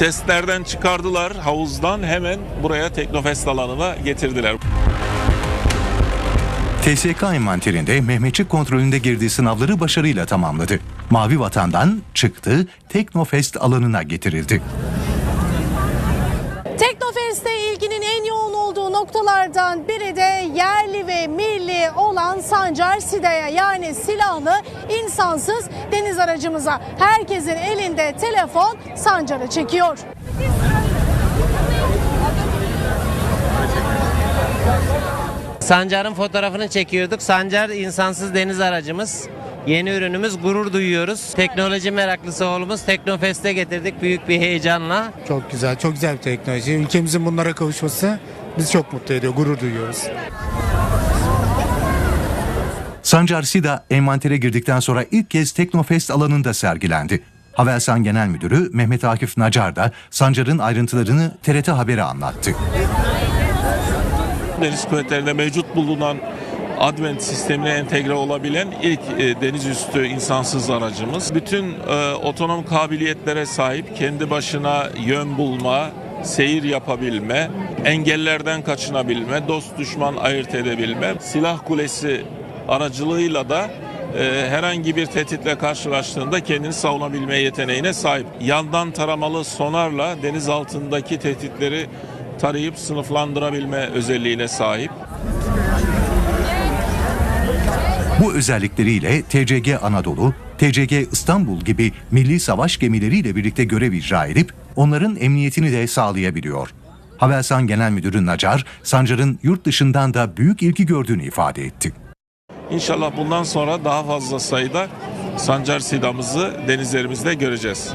Testlerden çıkardılar havuzdan hemen buraya Teknofest alanına getirdiler. TSK envanterinde Mehmetçik kontrolünde girdiği sınavları başarıyla tamamladı. Mavi Vatan'dan çıktı, Teknofest alanına getirildi. Yoğun olduğu noktalardan biri de yerli ve milli olan Sancar Sida'ya yani silahlı insansız deniz aracımıza. Herkesin elinde telefon Sancar'ı çekiyor. Sancar'ın fotoğrafını çekiyorduk. Sancar insansız deniz aracımız. Yeni ürünümüz gurur duyuyoruz. Teknoloji meraklısı oğlumuz Teknofest'e getirdik büyük bir heyecanla. Çok güzel, çok güzel bir teknoloji. Ülkemizin bunlara kavuşması bizi çok mutlu ediyor, gurur duyuyoruz. Sancar Sida envantere girdikten sonra ilk kez Teknofest alanında sergilendi. Havelsan Genel Müdürü Mehmet Akif Nacar da Sancar'ın ayrıntılarını TRT Haber'e anlattı. Deniz kuvvetlerinde mevcut bulunan Advent sistemine entegre olabilen ilk e, deniz üstü insansız aracımız. Bütün e, otonom kabiliyetlere sahip, kendi başına yön bulma, seyir yapabilme, engellerden kaçınabilme, dost düşman ayırt edebilme, silah kulesi aracılığıyla da e, herhangi bir tehditle karşılaştığında kendini savunabilme yeteneğine sahip. Yandan taramalı sonarla deniz altındaki tehditleri tarayıp sınıflandırabilme özelliğine sahip. Bu özellikleriyle TCG Anadolu, TCG İstanbul gibi milli savaş gemileriyle birlikte görev icra edip onların emniyetini de sağlayabiliyor. Havelsan Genel Müdürü Nacar, Sancar'ın yurt dışından da büyük ilgi gördüğünü ifade etti. İnşallah bundan sonra daha fazla sayıda Sancar Sidamızı denizlerimizde göreceğiz.